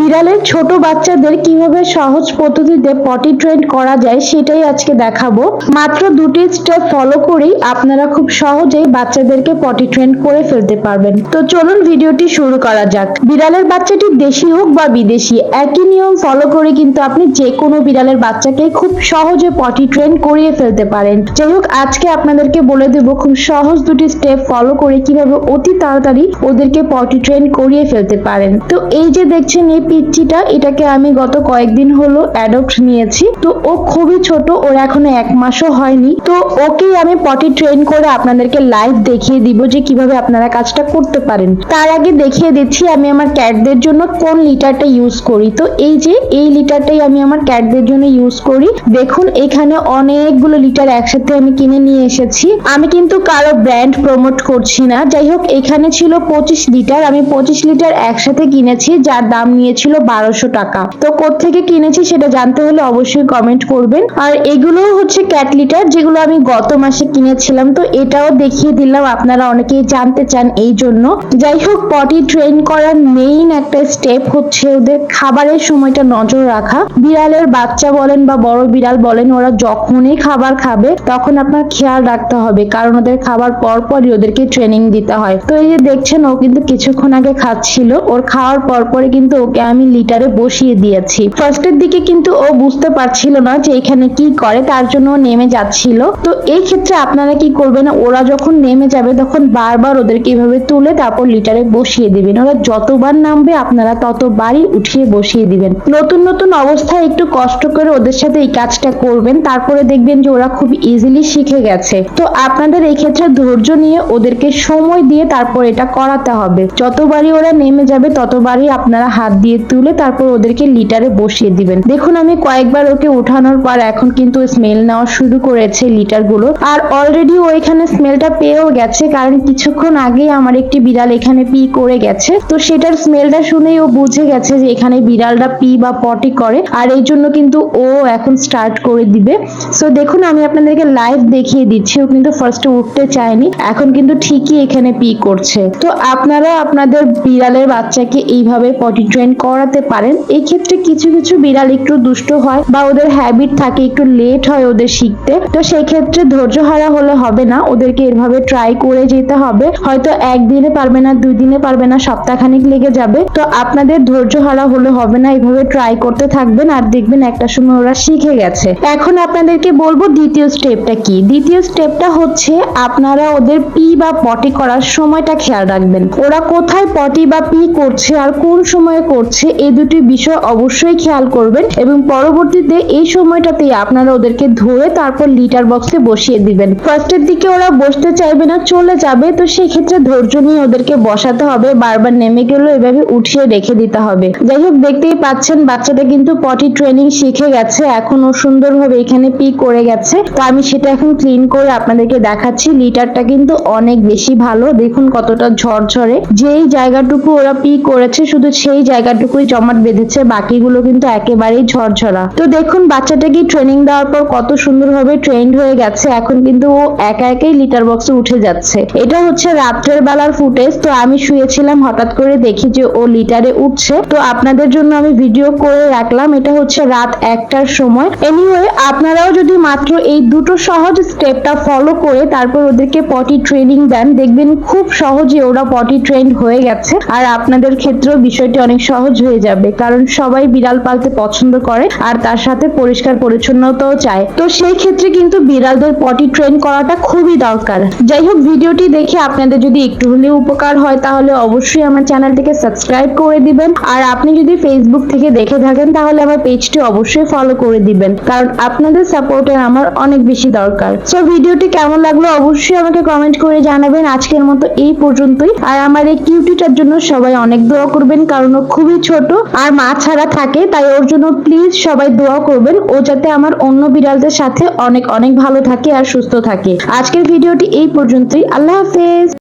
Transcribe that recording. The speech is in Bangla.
বিড়ালের ছোট বাচ্চাদের কীভাবে সহজ পদ্ধতিতে পটি ট্রেন করা যায় সেটাই আজকে দেখাবো। মাত্র দুটি স্টেপ ফলো করেই আপনারা খুব সহজেই বাচ্চাদেরকে পটি ট্রেন করে ফেলতে পারবেন। তো চলুন ভিডিওটি শুরু করা যাক। বিড়ালের বাচ্চাটি দেশি হোক বা বিদেশি, একই নিয়ম ফলো করে কিন্তু আপনি যে কোনো বিড়ালের বাচ্চাকে খুব সহজে পটি ট্রেন করিয়ে ফেলতে পারেন। যাই হোক আজকে আপনাদেরকে বলে দেব খুব সহজ দুটি স্টেপ ফলো করে কীভাবে অতি তাড়াতাড়ি ওদেরকে পটি ট্রেন করিয়ে ফেলতে পারেন। তো এই যে দেখছেন, এই পিচ্চিটা এটাকে আমি গত কয়েকদিন হলো অ্যাডপ্ট নিয়েছি। তো ও খুবই ছোট, ওর এখনও এক মাসও হয়নি। তো ওকেই আমি পটি ট্রেন করে আপনাদেরকে লাইভ দেখিয়ে দিব যে কীভাবে আপনারা কাজটা করতে পারেন। তার আগে দেখিয়ে দিচ্ছি আমি আমার ক্যাটদের জন্য কোন লিটারটা ইউজ করি। তো এই যে, এই লিটারটাই আমি আমার ক্যাটদের জন্য ইউজ করি। দেখুন, এখানে অনেকগুলো লিটার একসাথে আমি কিনে নিয়ে এসেছি। আমি কিন্তু কারও ব্র্যান্ড প্রমোট করছি না। যাই হোক, এখানে ছিল পঁচিশ লিটার আমি পঁচিশ লিটার একসাথে কিনেছি, যার দাম নিয়েছিল বারোশো টাকা। তো কোত্থেকে কিনেছি সেটা জানতে হলে অবশ্যই কমেন্ট করবেন। আর এগুলো হচ্ছে ক্যাট লিটার যেগুলো আমি গত মাসে কিনেছিলাম। তো এটাও দেখিয়ে দিলাম, আপনারা অনেকেই জানতে চান এই জন্য। যাই হোক পটি ট্রেন করার মেইন একটা স্টেপ হচ্ছে ওদের খাবারের সময়টা নজর রাখা। বিড়ালের বাচ্চা বলেন বা বড় বিড়াল বলেন, ওরা যখনই খাবার খাবে, তখন আপনার খেয়াল রাখতে হবে। কারণ ওদের খাবার পর পরই ওদেরকে ট্রেনিং দিতে হয়। তো এই যে দেখছেন, ও কিন্তু কিছুক্ষণ আগে খাচ্ছিল। ওর খাওয়ার পর পরে কিন্তু ওকে আমি লিটারে বসিয়ে দিয়েছি। ফার্স্টের দিকে কিন্তু ও বুঝতে পারছিল না যে এখানে কি করে, তার জন্য নেমে যাচ্ছিল। তো এই ক্ষেত্রে আপনারা কি করবেন, ওরা যখন নেমে যাবে, তখন বারবার ওদেরকে এভাবে তুলে তারপর লিটারে বসিয়ে দিবেন। ওরা যতবার নামবে, আপনারা ততবারই উঠিয়ে বসিয়ে দিবেন। নতুন নতুন অবস্থায় একটু কষ্ট করে ওদের সাথে এই কাজটা করবেন, তারপরে দেখবেন যে ওরা খুব ইজিলি শিখে গেছে। তো আপনাদের এই ক্ষেত্রে ধৈর্য নিয়ে ওদেরকে সময় দিয়ে তারপর এটা করাতে হবে। যতবারই ওরা নেমে যাবে, ততবারই আপনারা হাত দিয়ে তুলে তারপর ওদেরকে লিটারে বসিয়ে দিবেন। দেখুন, আমি কয়েকবার ওকে উঠানোর পর এখন কিন্তু স্মেল নেওয়া শুরু করেছে লিটারগুলো আর অলরেডি ও এখানে স্মেলটা পেয়েও গেছে, কারণ কিছুক্ষণ আগেই আমার একটি বিড়াল এখানে পি করে গেছে। তো সেটার স্মেলটা শুনেই ও বুঝে গেছে যে এখানে বিড়ালটা পি বা পটি করে। আর এই জন্য কিন্তু ও এখন স্টার্ট করে দিবে। সো দেখুন, আমি আপনাদেরকে লাইভ দেখিয়ে দিচ্ছি। ও কিন্তু ফার্স্টে উঠতে চায়নি, এখন কিন্তু ঠিকই এখানে পি করছে। তো আপনারা আপনাদের বিড়ালের বাচ্চাকে এইভাবে পটি ট্রেন করাতে পারেন এই ক্ষেত্রে কিছু কিছু বিড়াল একটু দুষ্ট হয় বা ওদের হ্যাবিট থাকে, একটু লেট হয় ওদের শিখতে। তো সেই ক্ষেত্রে ধৈর্য হারা হলে হবে না, ওদেরকে এভাবে ট্রাই করে যেতে হবে। হয়তো একদিনে পারবে না দুই দিনে পারবে না, সপ্তাহখানিক লেগে যাবে। তো আপনাদের ধৈর্য হারা হলে হবে না এইভাবে ট্রাই করতে থাকবেন আর দেখবেন একটা সময় ওরা শিখে গেছে। এখন আপনাদেরকে বলব দ্বিতীয় স্টেপটা কি? দ্বিতীয় স্টেপটা হচ্ছে আপনারা ওদের পি বা পটি করার সময়টা খেয়াল রাখবেন। ওরা কোথায় পটি বা পি করছে আর কোন সময়ে করছে এই দুটি বিষয় অবশ্যই খেয়াল করবেন এবং পরবর্তীতে এই সময়টাতেই আপনারা ওদেরকে ধরে তারপর লিটার বক্সে বসিয়ে দিবেন। ফার্স্টের দিকে ওরা বসতে চাইবে না, চলে যাবে, তো সেই ক্ষেত্রে ধৈর্য নিয়ে ওদেরকে বসাতে হবে, বারবার নেমে গেলেও এভাবে উঠিয়ে রেখে দিতে হবে। যাই হোক, দেখতেই পাচ্ছেন, বাচ্চাটা কিন্তু পটি ট্রেনিং শিখে গেছে এখন ও সুন্দরভাবে এখানে পি করে গেছে। তো আমি সেটা এখন ক্লিন করে আপনাদেরকে দেখাচ্ছি লিটারটা কিন্তু অনেক বেশি ভালো, দেখুন কতটা ঝরঝরে। যেই জায়গাটুকু ওরা পি করেছে, শুধু সেই জায়গাটুকুই জমাট বেঁধেছে, বাকিগুলো কিন্তু একেবারেই ঝরঝরা। তো দেখুন বাচ্চাটাকে ট্রেনিং দেওয়ার পর কত সুন্দরভাবে ট্রেন্ড হয়ে গেছে, এখন কিন্তু ও একা একাই লিটার বক্সে উঠে যাচ্ছে। এটা হচ্ছে রাত্রের বেলার ফুটেজ তো আমি শুয়েছিলাম, হঠাৎ করে দেখি যে ও লিটারে উঠছে। তো আপনাদের জন্য আমি ভিডিও করে রাখলাম, এটা হচ্ছে রাত একটার সময়। এনিওয়ে আপনারাও যদি মাত্র এই দুটো সহজ স্টেপটা ফলো করে তারপর ওদেরকে পটি ট্রেনিং দেন, দেখবেন খুব সহজে ওরা পটি ট্রেন্ড হয়ে গেছে। আর আপনাদের ক্ষেত্রেও বিষয়টি অনেক সহজ হয়ে যাবে, কারণ সবাই বিড়াল পালতে পছন্দ করে আর তার সাথে পরিষ্কার পরিচ্ছন্নতাও চায়। তো সেই ক্ষেত্রে কিন্তু বিড়ালদের পটি ট্রেন করাটা খুবই দরকার। যাই হোক, ভিডিওটি দেখে আপনাদের যদি একটু হলেও উপকার হয়, তাহলে অবশ্যই আমার চ্যানেলটিকে সাবস্ক্রাইব করে দিবেন। আর আপনি যদি ফেসবুক থেকে দেখে থাকেন, তাহলে আমার পেজটি অবশ্যই ফলো করে দিবেন, কারণ আপনাদের সাপোর্টের আমার অনেক বেশি দরকার। সো ভিডিওটি কেমন লাগল অবশ্যই আমাকে কমেন্ট করে জানাবেন। আজকের মতো এই পর্যন্তই। আর আমার এই কিউটিটার জন্য সবাই অনেক দোয়া করবেন, কারণ ও খুবই ছোট আর মা ছাড়া থাকে, তাই ওর জন্য প্লিজ সবাই দোয়া করবেন। ও যাতে আমার অন্য বিড়ালদের সাথে অনেক অনেক ভালো থাকে আর সুস্থ থাকে। আজকের ভিডিওটি এই পর্যন্তই। আল্লাহ হাফেজ।